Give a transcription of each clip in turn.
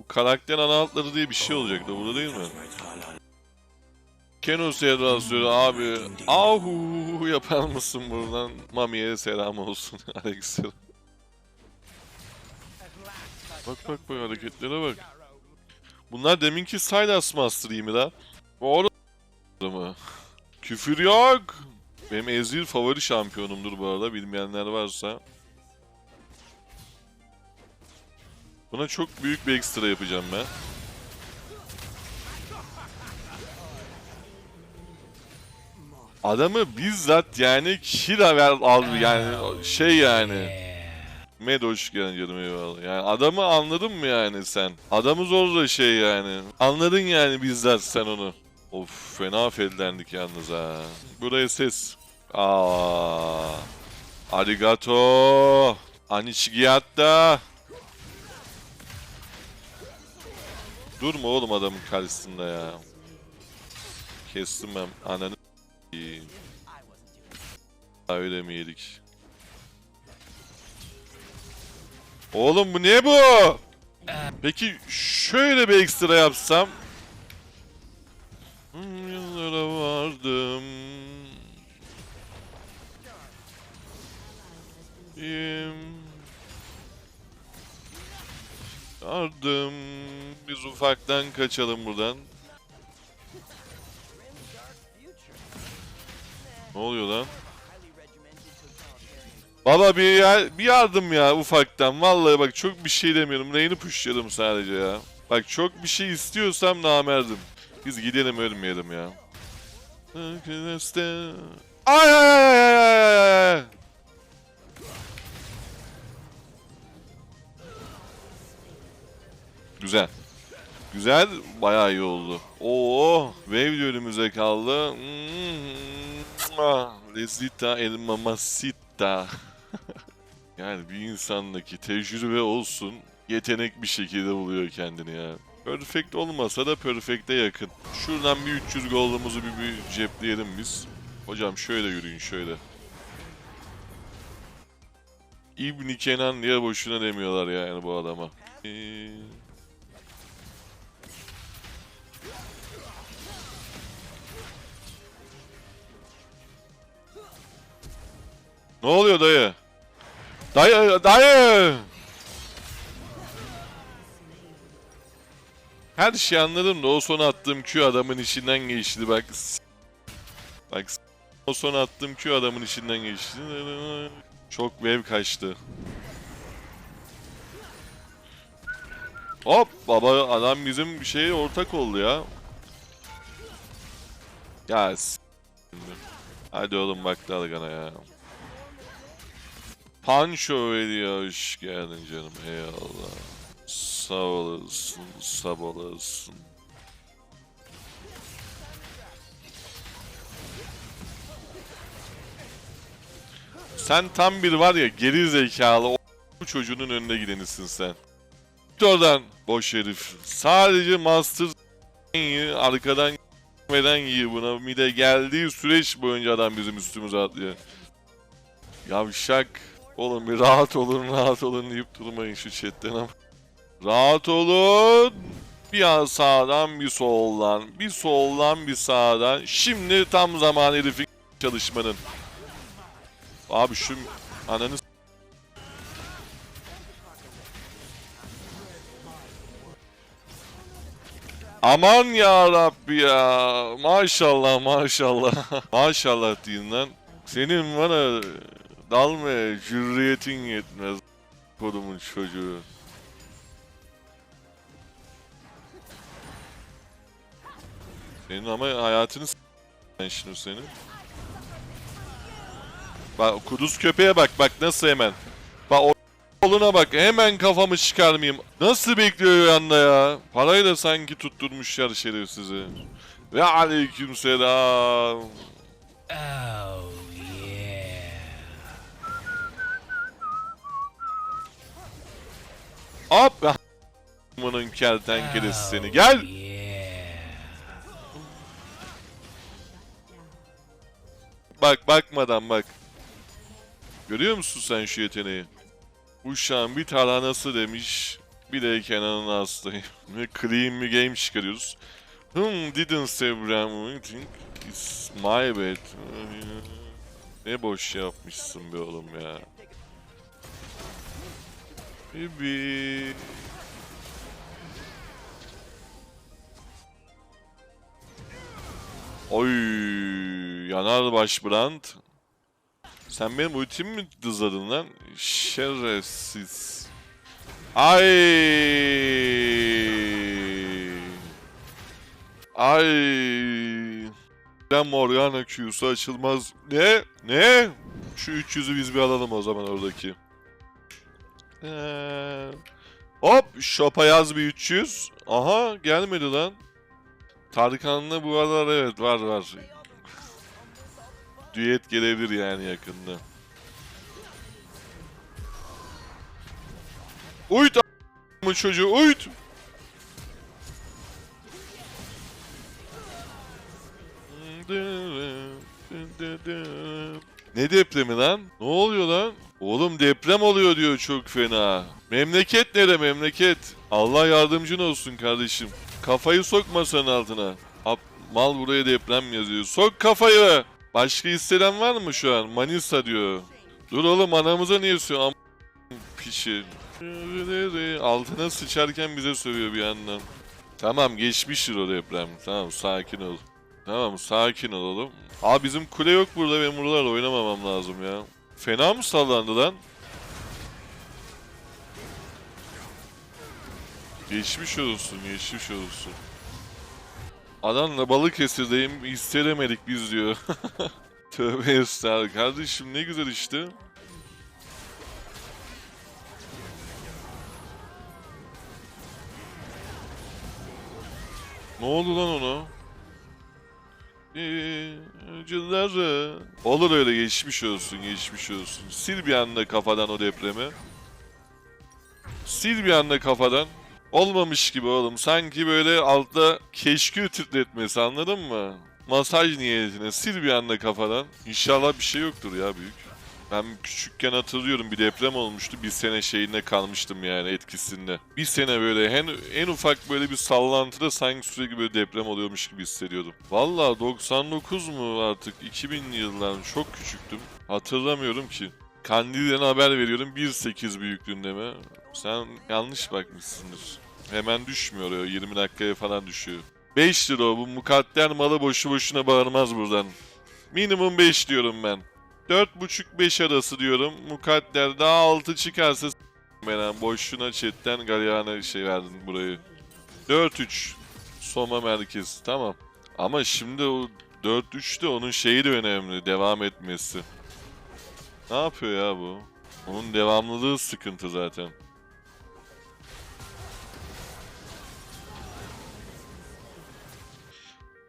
Bu karakter ana altları diye bir şey olacaktı burada değil mi? Keno Serrasörü abi. Ahu yapar mısın buradan? Mami'ye selam olsun Alex'e. Bak bak bak hareketlere bak. Bunlar deminki Silas Master mi la? Doğru mı? Küfür yok. Benim Ezreal favori şampiyonumdur bu arada bilmeyenler varsa. Buna çok büyük bir ekstra yapacağım ben. Adamı bizzat yani kira ver aldı yani şey yani. Med hoş geldin canım eyvallah. Yani adamı anladın mı yani sen? Adamı zor da şey yani. Anladın yani bizzat sen onu. Of fena fellendik yalnız ha. Buraya ses. Aa. Arigato. Anichigiyatta. Durma oğlum adamın karşısında ya. Kestim ben ananı Öyle mi yedik? Oğlum bu ne bu? Peki şöyle bir ekstra yapsam. Yıllara vardım. Yardım. Biz ufaktan kaçalım buradan. Ne oluyor lan? Baba bir, ya- bir yardım ya ufaktan. Vallahi bak çok bir şey demiyorum. Reyni pushladım sadece ya. Bak çok bir şey istiyorsam namerdim. Biz gidelim ölmeyelim ya. Ay ay ay ay ay. Güzel. Güzel, bayağı iyi oldu. Oo, Wave de önümüze kaldı. Mm, Lezita el mamacita. yani bir insandaki tecrübe olsun, yetenek bir şekilde buluyor kendini ya. Perfect olmasa da perfect'e yakın. Şuradan bir 300 golümüzü bir, bir cepleyelim biz. Hocam şöyle yürüyün şöyle. İbni Kenan diye boşuna demiyorlar yani bu adama. Ee... Ne oluyor dayı? Dayı, dayı! Her şeyi anladım da o son attığım Q adamın içinden geçti bak. Bak o son attığım Q adamın içinden geçti. Çok wave kaçtı. Hop baba adam bizim bir şeye ortak oldu ya. Ya Hadi oğlum bak dalgana ya. Pancho veriyor hoş geldin canım eyvallah. Sağ olasın, sağ olasın. Sen tam bir var ya geri zekalı o çocuğunun önüne gidenisin sen. Oradan boş herif. Sadece Master arkadan veren iyi buna. Mide geldiği süreç boyunca adam bizim üstümüze atlıyor. Yavşak. Oğlum bir rahat olun rahat olun deyip durmayın şu chatten ama. Rahat olun. Bir an sağdan bir soldan. Bir soldan bir sağdan. Şimdi tam zaman herifin çalışmanın. Abi şu ananı Aman ya Rabbi ya. Maşallah maşallah. maşallah deyin lan. Senin bana dalmaya cürriyetin yetmez. Kodumun çocuğu. Senin ama hayatını s- ben şimdi senin. Bak kuduz köpeğe bak bak nasıl hemen. Bak o koluna bak hemen kafamı çıkarmayayım. Nasıl bekliyor yanında ya? Parayı da sanki tutturmuşlar şerefsizi. Ve aleyküm selam. Oh Hop. Bunun kertenkelesi seni. Gel. Bak bakmadan bak. Görüyor musun sen şu yeteneği? Uşağın bir taranası demiş. Bir de Kenan'ın hastayım. Ve clean bir game çıkarıyoruz. Hmm, didn't say Bram. think it's my bad. Ne boş yapmışsın be oğlum ya. Bibi. Oy, yanar baş brand. Sen benim ultimi mi dızladın lan? Şerefsiz. Ay. Ay. Ben Morgana Q'su açılmaz. Ne? Ne? Şu 300'ü biz bir alalım o zaman oradaki. Ee, hop shop'a yaz bir 300. Aha gelmedi lan. Tarkan'la bu aralar evet var var. Düet gelebilir yani yakında. Uyut a**ımın çocuğu uyut. Ne depremi lan? Ne oluyor lan? Oğlum deprem oluyor diyor çok fena. Memleket nere memleket? Allah yardımcın olsun kardeşim. Kafayı sok masanın altına. Ap, mal buraya deprem yazıyor. Sok kafayı. Başka hisseden var mı şu an? Manisa diyor. Dur oğlum anamıza niye sövüyor? Am pişi. Altına sıçarken bize sövüyor bir yandan. Tamam geçmiştir o deprem. Tamam sakin ol. Tamam sakin ol oğlum. Abi bizim kule yok burada ve buralarla oynamamam lazım ya. Fena mı sallandı lan? Geçmiş olsun, geçmiş olsun. Adamla Balıkesir'deyim, istemedik biz diyor. Tövbe estağfurullah. Kardeşim ne güzel işte. Ne oldu lan ona? Acıları. Olur öyle geçmiş olsun, geçmiş olsun. Sil bir anda kafadan o depremi. Sil bir anda kafadan. Olmamış gibi oğlum. Sanki böyle altta keşkül titretmesi anladın mı? Masaj niyetine sil bir anda kafadan. İnşallah bir şey yoktur ya büyük. Ben küçükken hatırlıyorum bir deprem olmuştu. Bir sene şeyinde kalmıştım yani etkisinde. Bir sene böyle en, en ufak böyle bir sallantıda sanki sürekli böyle deprem oluyormuş gibi hissediyordum. Valla 99 mu artık 2000'li yıllar çok küçüktüm. Hatırlamıyorum ki. Kandil'den haber veriyorum 1.8 büyüklüğünde mi? Sen yanlış bakmışsındır. Hemen düşmüyor o 20 dakikaya falan düşüyor. 5 lira bu mukadder malı boşu boşuna bağırmaz buradan. Minimum 5 diyorum ben. 4.5-5 arası diyorum. Mukadder daha 6 çıkarsa ben boşuna chatten galyana şey verdin burayı. 4-3 Soma merkez tamam. Ama şimdi o 4-3'te onun şeyi de önemli devam etmesi. Ne yapıyor ya bu? Onun devamlılığı sıkıntı zaten.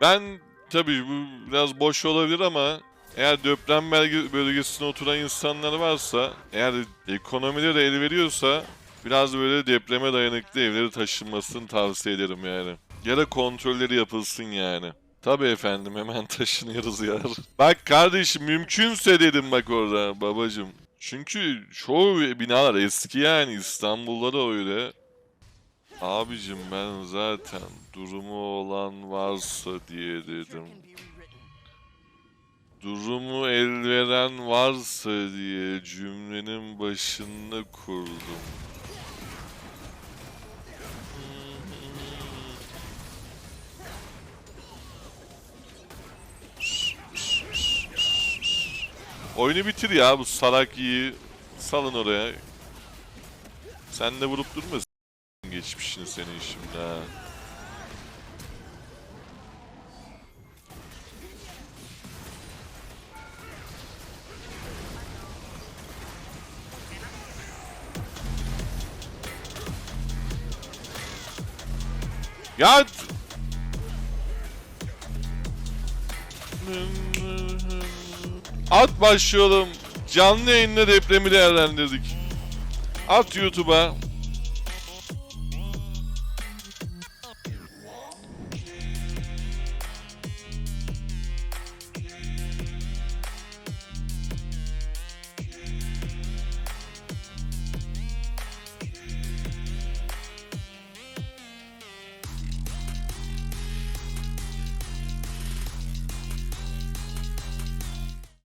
Ben tabii bu biraz boş olabilir ama eğer deprem bölge- bölgesine oturan insanlar varsa, eğer ekonomileri el veriyorsa biraz böyle depreme dayanıklı evleri taşınmasını tavsiye ederim yani. Ya da kontrolleri yapılsın yani. Tabii efendim hemen taşınıyoruz ya. bak kardeşim mümkünse dedim bak orada babacım. Çünkü çoğu binalar eski yani İstanbul'da da öyle. Abicim ben zaten durumu olan varsa diye dedim. Durumu el veren varsa diye cümlenin başında kurdum. Oyunu bitir ya bu salak iyi. Salın oraya. Sen de vurup durma geçmişini senin şimdi ha. Ya At başlayalım. Canlı yayınla depremi değerlendirdik. At YouTube'a.